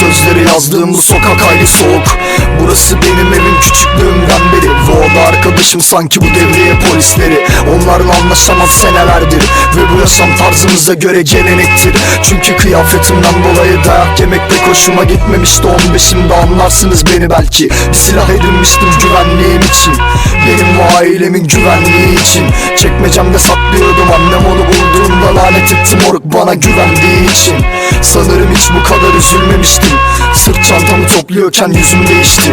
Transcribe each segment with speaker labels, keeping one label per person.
Speaker 1: sözleri yazdığım bu sokak hayli soğuk. Burası benim evim küçüklüğümden beri. Ve o da arkadaşım sanki bu devriye polisleri. Onlarla anlaşamaz senelerdir. Ve bu yaşam tarzımıza göre gelenektir. Çünkü kıyafetimden dolayı dayak yemek pek hoşuma gitmemişti. 15'imde anlarsınız beni belki. Bir silah edinmiştim güvenliğim için Benim ve ailemin güvenliği için Çekmecemde saklıyordum annem onu bulduğunda lanet etti moruk bana güvendiği için. Sanırım hiç bu kadar üzülmemiştim. Sırt çantamı topluyorken yüzüm değişti.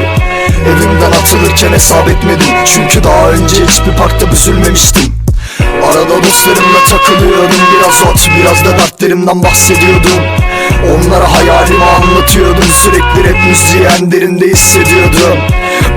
Speaker 1: Evimden atılırken hesap etmedim. Çünkü daha önce hiçbir parkta üzülmemiştim. Arada dostlarımla takılıyordum Biraz ot biraz da dertlerimden bahsediyordum. Onlara hayalimi anlatıyordum Sürekli rap müziği en derinde hissediyordum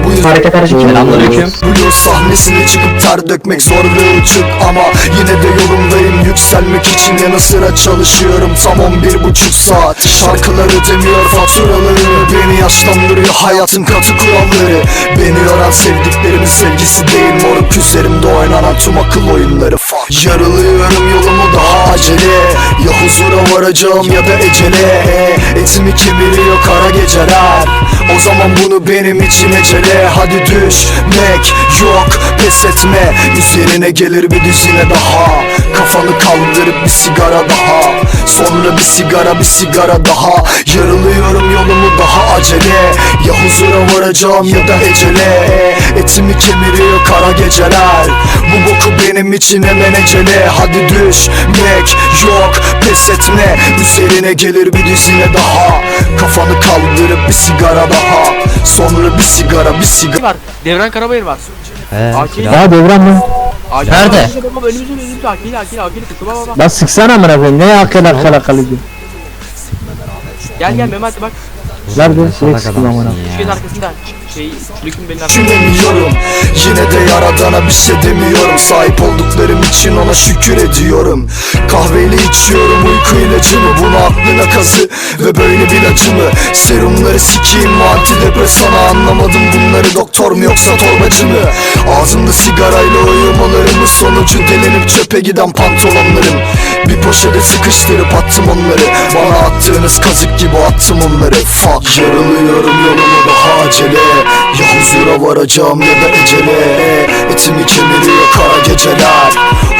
Speaker 2: Hareket hareket.
Speaker 3: Selamünaleyküm.
Speaker 1: bu yol sahnesine çıkıp ter dökmek zor ve uçuk Ama yine de yolumdayım yükselmek için yanı sıra çalışıyorum Tam 11 buçuk saat Şarkılar ödemiyor faturalarını Beni yaşlandırıyor hayatın katı kuralları Beni yoran sevdiklerimin sevgisi değil Moruk üzerimde oynanan tüm akıl oyunları Fuck. Yarılıyorum yolumu varacağım ya da ecele. Etimi kemiriyor kara geceler. O zaman bunu benim için ecele. Hadi düşmek yok pes etme. Üzerine gelir bir düzine daha. Kafanı kaldırıp bir sigara daha. Sonra bir sigara bir sigara daha. Yarılıyorum yolumu daha varacağım ya da ecele Etimi kemiriyor kara geceler Bu boku benim için hemen ecele Hadi düşmek yok pes etme Üzerine gelir bir düzine daha Kafanı kaldırıp bir sigara daha Sonra bir sigara bir sigara
Speaker 4: var. Devran Karabayır var.
Speaker 3: He,
Speaker 4: Akil.
Speaker 2: Ya devran mı?
Speaker 4: Akil.
Speaker 3: Nerede?
Speaker 4: Baba önümüzde Akil Akil.
Speaker 2: Lan sıksana amına koyayım. Ne akıl akıl akıl.
Speaker 4: Gel gel Mehmet bak.
Speaker 2: Nerede? Direkt sıkın amına.
Speaker 4: Şeyin arkasında. Şey Lükün belin arkasında.
Speaker 1: Düşünemiyorum Yine de yaradana bir şey demiyorum Sahip olduklarım için ona şükür ediyorum Kahveyle içiyorum uyku ilacımı Kazı ve böyle bir acımı. Serumları sikeyim mi antidepresanı Anlamadım bunları. Doktor mu yoksa torbacı mı? Ağzımda sigarayla uyumalarımın sonucu Delenip çöpe giden pantolonlarım. Bir poşete sıkıştırıp attım onları. Bana attığınız kazık gibi attım onları. Fuck Yarılıyorum yolumu daha acele. Ya huzura varacağım ya da ecele. Etimi kemiriyor kara geceler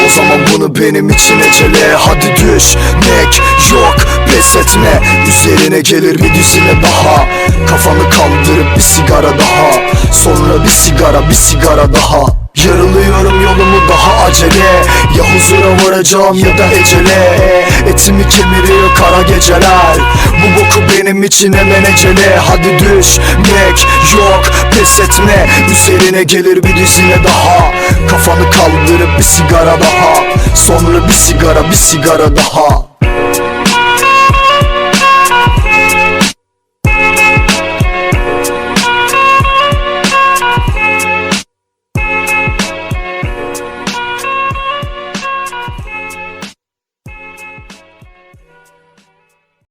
Speaker 1: O zaman bunu benim için ecele. Hadi düşmek yok pes etme. Üzerine gelir bir düzine daha? Kafanı kaldırıp bir sigara daha. Sonra bir sigara bir sigara daha Yarılıyorum yolumu daha acele. Ya huzura varacağım ya da ecele. Etimi kemiriyor kara geceler. Bu boku benim için hemen ecele. Hadi düşmek yok pes etme. Üzerine gelir bir düzine daha. Kafanı kaldırıp bir sigara daha. Sonra bir sigara bir sigara daha